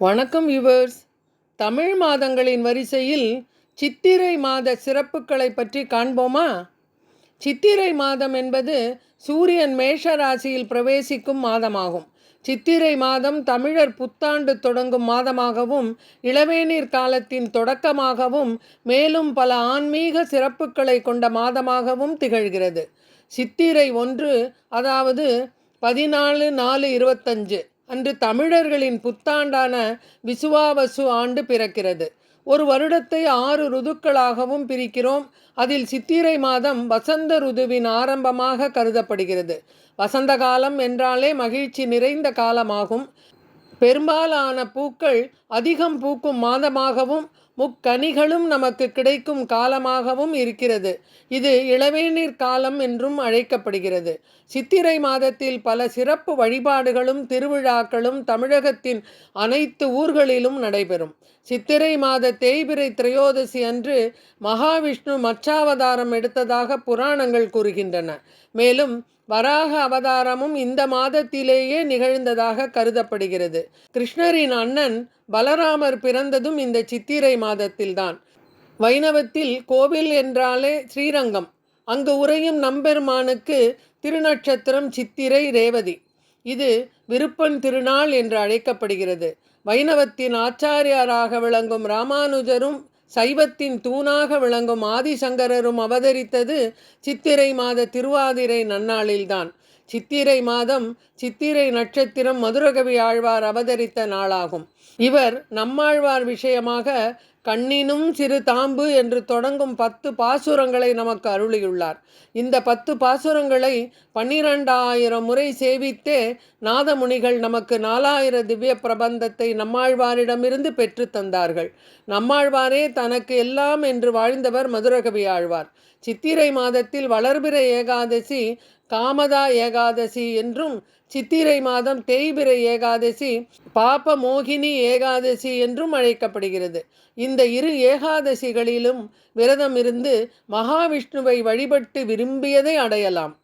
வணக்கம் யுவர்ஸ் தமிழ் மாதங்களின் வரிசையில் சித்திரை மாத சிறப்புகளை பற்றி காண்போமா? சித்திரை மாதம் என்பது சூரியன் மேஷ ராசியில் பிரவேசிக்கும் மாதமாகும். சித்திரை மாதம் தமிழர் புத்தாண்டு தொடங்கும் மாதமாகவும் இளவேநீர் காலத்தின் தொடக்கமாகவும் மேலும் பல ஆன்மீக சிறப்புகளை கொண்ட மாதமாகவும் திகழ்கிறது. சித்திரை ஒன்று அதாவது பதினாலு நாலு இருபத்தஞ்சு. அன்று தமிழர்களின் புத்தாண்டான விசுவாவசு ஆண்டு பிறக்கிறது. ஒரு வருடத்தை ஆறு ருதுக்களாகவும் பிரிக்கிறோம். அதில் சித்திரை மாதம் வசந்த ருதுவின் ஆரம்பமாக கருதப்படுகிறது. வசந்த காலம் என்றாலே மகிழ்ச்சி நிறைந்த காலமாகும். பெரும்பாலான பூக்கள் அதிகம் பூக்கும் மாதமாகவும் முக்கனிகளும் நமக்கு கிடைக்கும் காலமாகவும் இருக்கிறது. இது இளவேநீர் காலம் என்றும் அழைக்கப்படுகிறது. சித்திரை மாதத்தில் பல சிறப்பு வழிபாடுகளும் திருவிழாக்களும் தமிழகத்தின் அனைத்து ஊர்களிலும் நடைபெறும். சித்திரை மாத தேய்பிரை திரையோதசி அன்று மகாவிஷ்ணு மச்சாவதாரம் எடுத்ததாக புராணங்கள் கூறுகின்றன. மேலும் வராக அவதாரமும் இந்த மாதத்திலேயே நிகழ்ந்ததாக கருதப்படுகிறது. கிருஷ்ணரின் அண்ணன் பலராமர் பிறந்ததும் இந்த சித்திரை மாதத்தில்தான். வைணவத்தில் கோவில் என்றாலே ஸ்ரீரங்கம். அங்கு உறையும் நம்பெருமானுக்கு திருநட்சத்திரம் சித்திரை ரேவதி. இது விருப்பன் திருநாள் என்று அழைக்கப்படுகிறது. வைணவத்தின் ஆச்சாரியாராக விளங்கும் ராமானுஜரும் சைவத்தின் தூணாக விளங்கும் ஆதிசங்கரரும் அவதரித்தது சித்திரை மாத திருவாதிரை நன்னாளில்தான். சித்திரை மாதம் சித்திரை நட்சத்திரம் மதுரகவி ஆழ்வார் அவதரித்த நாளாகும். இவர் நம்மாழ்வார் விஷயமாக கண்ணினும் சிறு தாம்பு என்று தொடங்கும் பத்து பாசுரங்களை நமக்கு அருளியுள்ளார். இந்த பத்து பாசுரங்களை பன்னிரண்டாயிரம் முறை சேவித்தே நாதமுனிகள் நமக்கு நாலாயிர திவ்ய பிரபந்தத்தை நம்மாழ்வாரிடமிருந்து பெற்று தந்தார்கள். நம்மாழ்வாரே தனக்கு எல்லாம் என்று வாழ்ந்தவர் மதுரகவி ஆழ்வார். சித்திரை மாதத்தில் வளர்பிற ஏகாதசி காமதா ஏகாதசி என்றும் சித்திரை மாதம் தேய்பிர ஏகாதசி பாப மோகினி ஏகாதசி என்றும் அழைக்கப்படுகிறது. இந்த இரு ஏகாதசிகளிலும் விரதம் இருந்து மகாவிஷ்ணுவை வழிபட்டு விரும்பியதை அடையலாம்.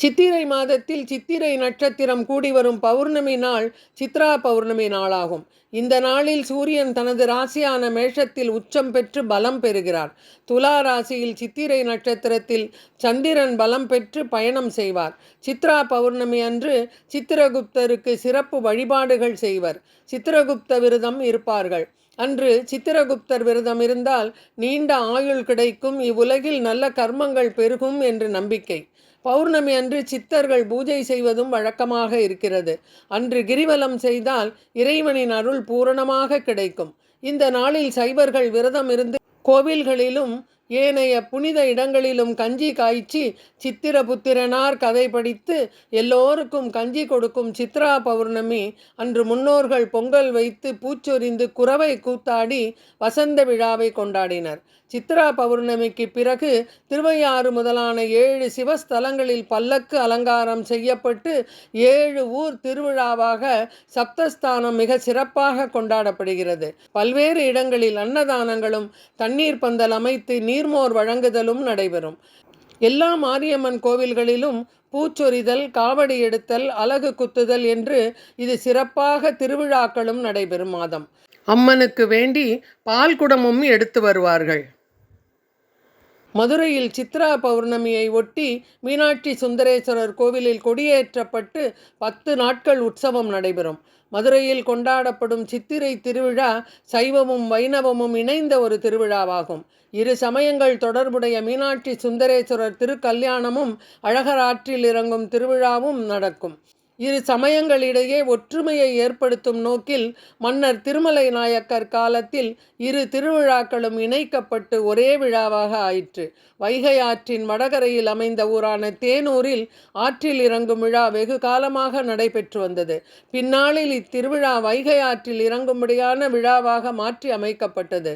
சித்திரை மாதத்தில் சித்திரை நட்சத்திரம் கூடி வரும் பௌர்ணமி நாள் சித்ரா பௌர்ணமி நாளாகும். இந்த நாளில் சூரியன் தனது ராசியான மேஷத்தில் உச்சம் பெற்று பலம் பெறுகிறார். துலா ராசியில் சித்திரை நட்சத்திரத்தில் சந்திரன் பலம் பெற்று பயணம் செய்வார். சித்ரா பௌர்ணமி அன்று சித்திரகுப்தருக்கு சிறப்பு வழிபாடுகள் செய்வர். சித்திரகுப்த விரதம் இருப்பார்கள். அன்று சித்திரகுப்தர் விரதம் இருந்தால் நீண்ட ஆயுள் கிடைக்கும். இவ்வுலகில் நல்ல கர்மங்கள் பெருகும் என்று நம்பிக்கை. பௌர்ணமி அன்று சித்தர்கள் பூஜை செய்வதும் வழக்கமாக இருக்கிறது. அன்று கிரிவலம் செய்தால் இறைவனின் அருள் பூரணமாக கிடைக்கும். இந்த நாளில் சைவர்கள் விரதம் இருந்து கோவில்களிலும் ஏனைய புனித இடங்களிலும் கஞ்சி காய்ச்சி சித்திரபுத்திரனார் கதை படித்து எல்லோருக்கும் கஞ்சி கொடுக்கும் சித்ரா பௌர்ணமி. அன்று முன்னோர்கள் பொங்கல் வைத்து பூச்சொரிந்து குறவை கூத்தாடி வசந்த விழாவை கொண்டாடினர். சித்ரா பௌர்ணமிக்கு பிறகு திருவையாறு முதலான ஏழு சிவஸ்தலங்களில் பல்லக்கு அலங்காரம் செய்யப்பட்டு ஏழு ஊர் திருவிழாவாக சப்தஸ்தானம் மிக சிறப்பாக கொண்டாடப்படுகிறது. பல்வேறு இடங்களில் அன்னதானங்களும் தண்ணீர் பந்தல் அமைத்து நீர்மோர் வழங்குதலும் நடைபெறும். எல்லா மாரியம்மன் கோவில்களிலும் பூச்சொரிதல் காவடி எடுத்தல் அலகு குத்துதல் என்று இது சிறப்பாக திருவிழாக்களும் நடைபெறும் மாதம். அம்மனுக்கு வேண்டி பால் குடமும் எடுத்து வருவார்கள். மதுரையில் சித்ரா பௌர்ணமியை ஒட்டி மீனாட்சி சுந்தரேஸ்வரர் கோவிலில் கொடியேற்றப்பட்டு பத்து நாட்கள் உற்சவம் நடைபெறும். மதுரையில் கொண்டாடப்படும் சித்திரை திருவிழா சைவமும் வைணவமும் இணைந்த ஒரு திருவிழாவாகும். இரு சமயங்கள் தொடர்புடைய மீனாட்சி சுந்தரேஸ்வரர் திருக்கல்யாணமும் அழகராற்றில் இறங்கும் திருவிழாவும் நடக்கும். இரு சமயங்களிடையே ஒற்றுமையை ஏற்படுத்தும் நோக்கில் மன்னர் திருமலை நாயக்கர் காலத்தில் இரு திருவிழாக்களும் இணைக்கப்பட்டு ஒரே விழாவாக ஆயிற்று. வைகை ஆற்றின் வடகரையில் அமைந்த ஊரான தேனூரில் ஆற்றில் இறங்கும் விழா வெகு காலமாக நடைபெற்று வந்தது. பின்னாளில் இத்திருவிழா வைகை ஆற்றில் இறங்கும்படியான விழாவாக மாற்றி அமைக்கப்பட்டது.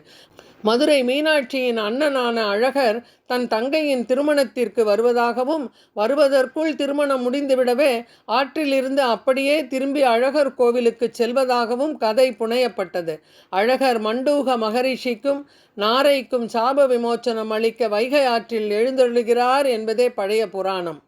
மதுரை மீனாட்சியின் அண்ணனான அழகர் தன் தங்கையின் திருமணத்திற்கு வருவதாகவும் வருவதற்குள் திருமணம் முடிந்துவிடவே ஆற்றிலிருந்து அப்படியே திரும்பி அழகர் கோவிலுக்கு செல்வதாகவும் கதை புனையப்பட்டது. அழகர் மண்டூக மகரிஷிக்கும் நாரைக்கும் சாப விமோச்சனம் அளிக்க வைகை ஆற்றில் எழுந்தொழுகிறார் என்பதே பழைய புராணம்.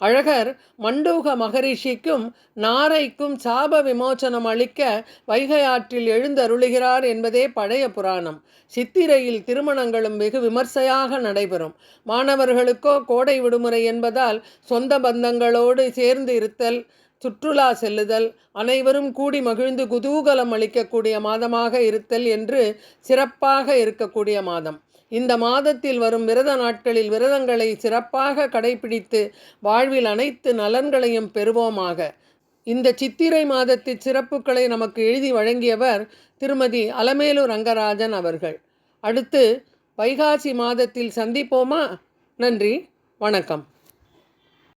அழகர் மண்டூக மகரிஷிக்கும் நாரைக்கும் சாப விமோச்சனம் அளிக்க வைகை ஆற்றில் எழுந்தருளுகிறார் என்பதே பழைய புராணம். சித்திரையில் திருமணங்களும் வெகு விமர்சையாக நடைபெறும். மாணவர்களுக்கோ கோடை விடுமுறை என்பதால் சொந்த பந்தங்களோடு சேர்ந்து இருத்தல் சுற்றுலா செல்லுதல் அனைவரும் கூடி மகிழ்ந்து குதூகலம் அளிக்கக்கூடிய மாதமாக இருத்தல் என்று சிறப்பாக இருக்கக்கூடிய மாதம். இந்த மாதத்தில் வரும் விரத நாட்களில் விரதங்களை சிறப்பாக கடைபிடித்து வாழ்வில் அனைத்து நலன்களையும் பெறுவோமாக. இந்த சித்திரை மாதத்தின் சிறப்புகளை நமக்கு எழுதி வழங்கியவர் திருமதி அலமேலு ரங்கராஜன் அவர்கள். அடுத்து வைகாசி மாதத்தில் சந்திப்போமா? நன்றி வணக்கம்.